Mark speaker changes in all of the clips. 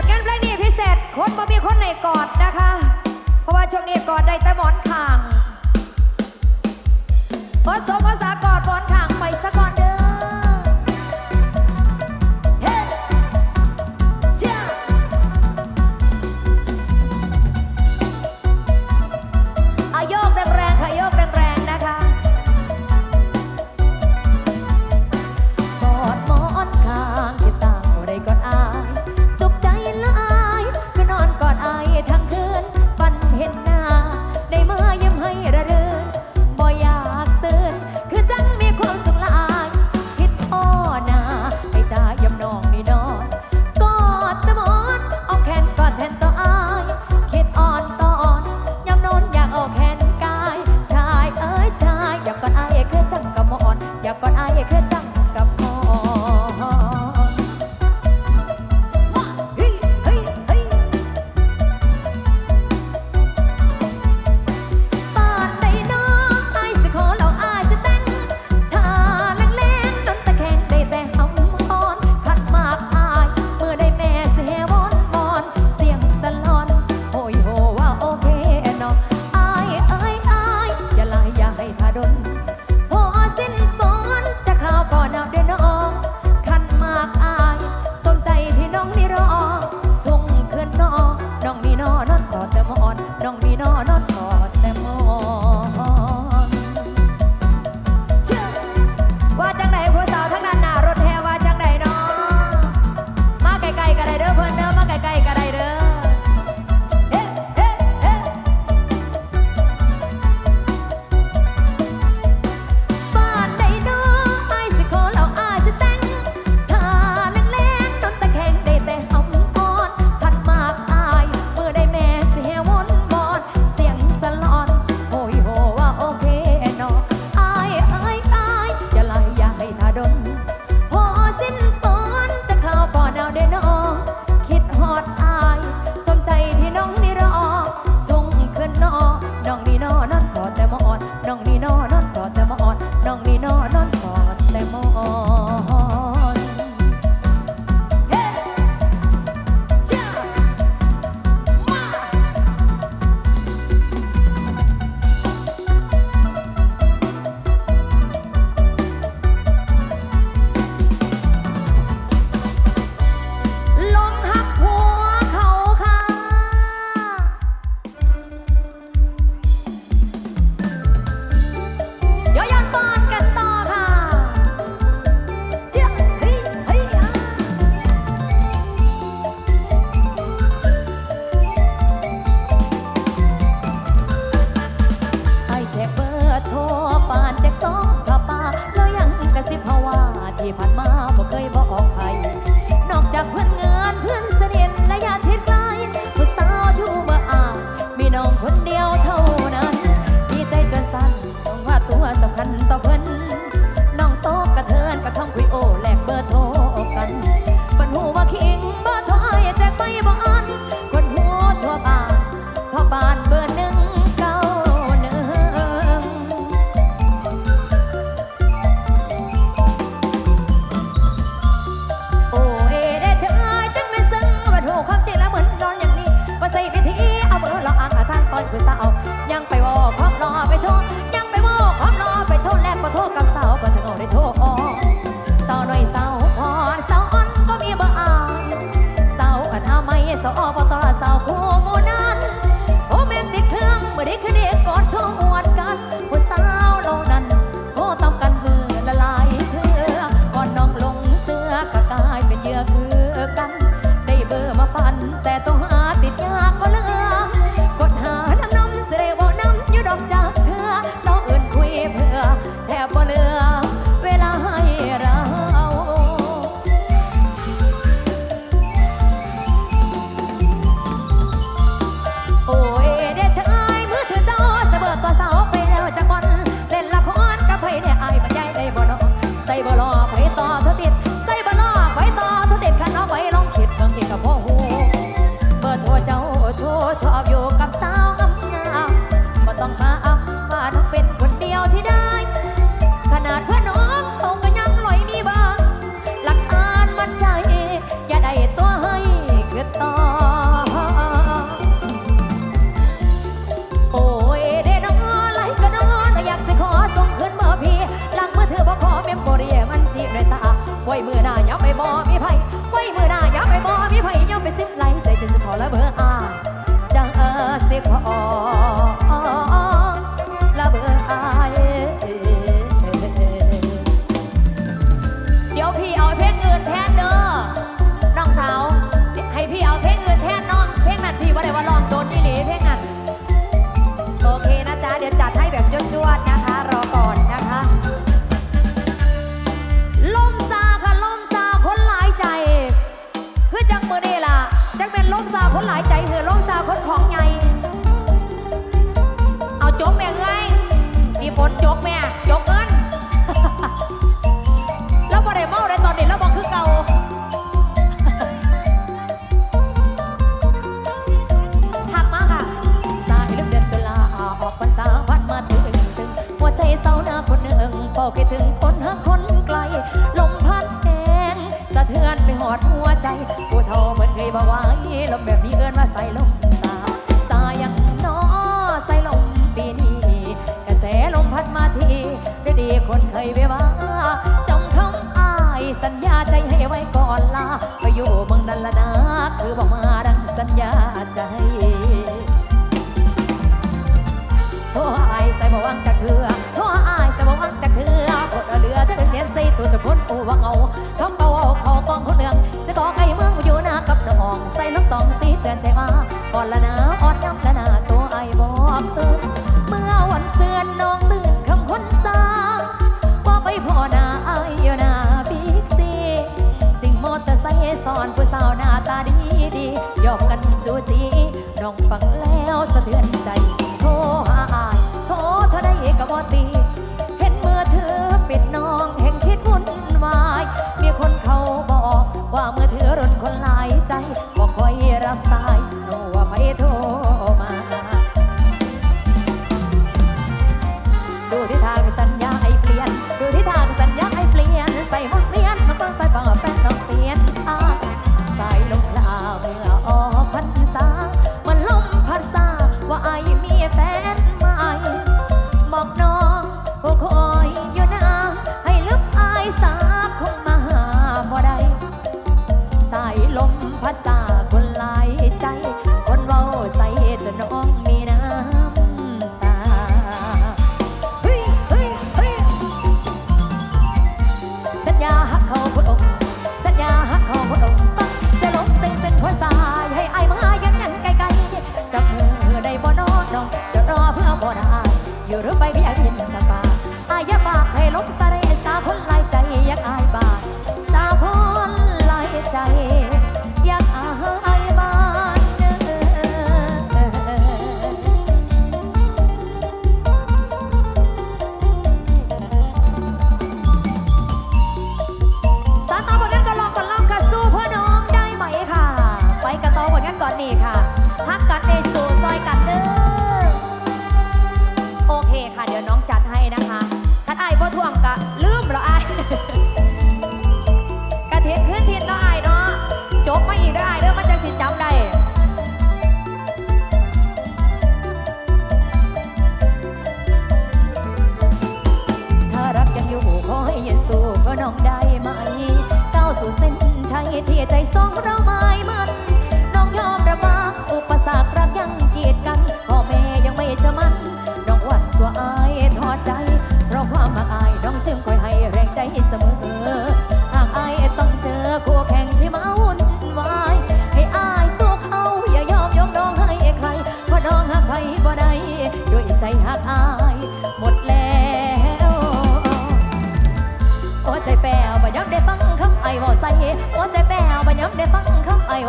Speaker 1: ลงานแปลงนี้พิเศษ คนบ่มีคนในกอดนะคะ เพราะว่าช่วงนี้กอดได้แต่หมอนข่างผสมภาษากอดหมอนข่างไปสักก่อนเด้อ ว่าเงาท้องเบาเขาฟองคนเนืองจะก่อไก่เมืองอยู่หน้ากับน้องใส่น้ำตองสีเตือนใจว่าอ่อนละนาอ่อนน้ำละนาตัวไอ้บอกตื่นเมื่อวันเสื่อนน้องลื่นคำคนสาว่าไปพ่อหน้าไอ้ยนาบิ๊กซีสิ่งมอเตอร์ไซค์สอนผู้สาวหน้าตาดีดียอกกันจูจีน้องฟังแล้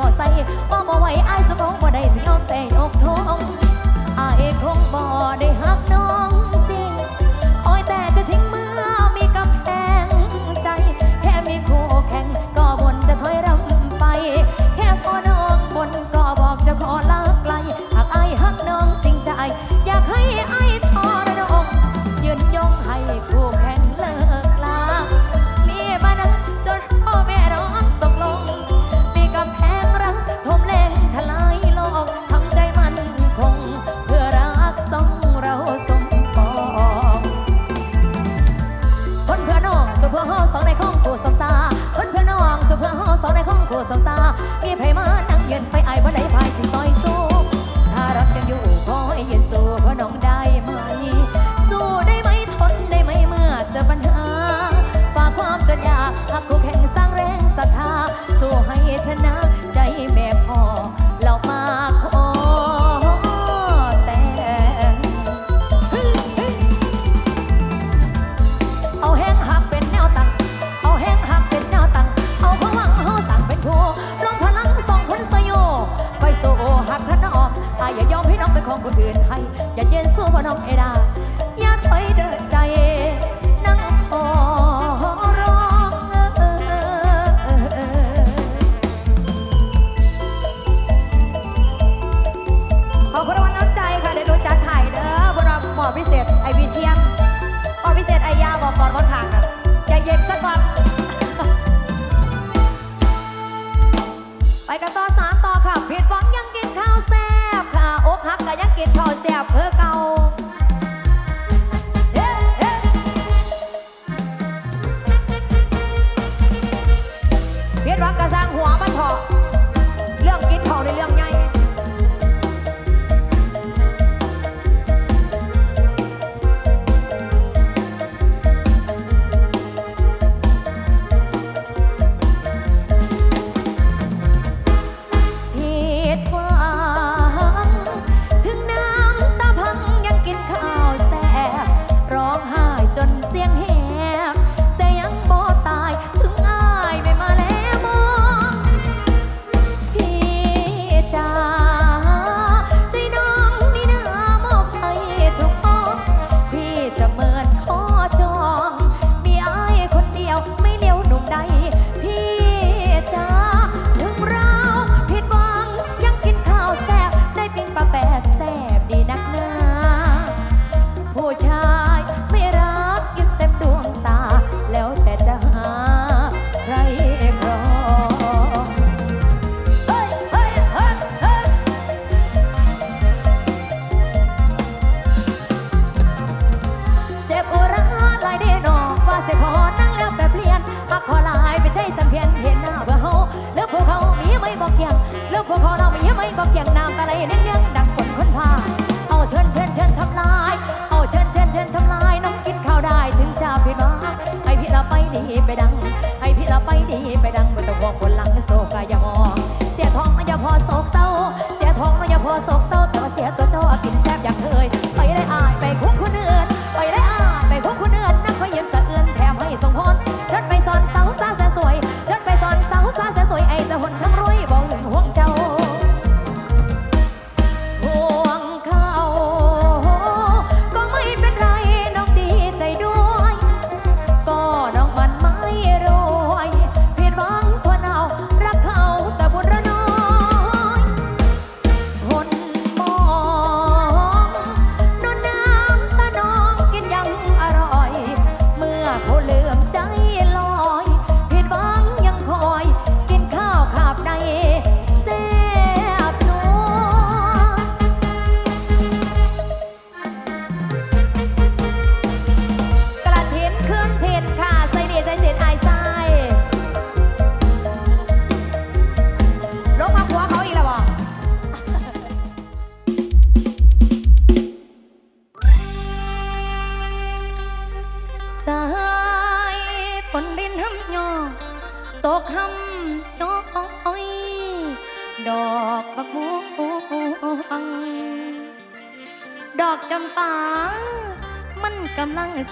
Speaker 1: 我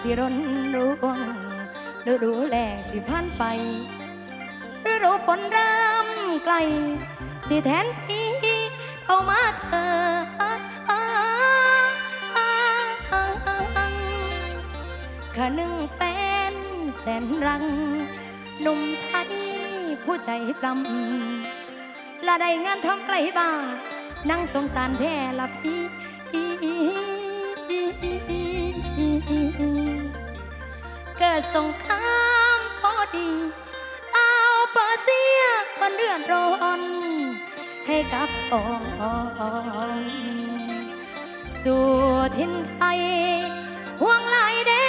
Speaker 1: สิรนดวงฤดูแลสิผ่านไปฤดูฝนเริ่มไกล สิแทนที่เข้ามาเธอขนึ่งเป็นแสนรังหนุ่มไทยผู้ใจปลำละใดงานทำไกลบ้านนั่งสงสารแท่ละพี่ เกิดสงครามพอดีเอาปอเสียมาเดือนร้อนให้กับตองสู่ทินไทยห่วงไหลเด้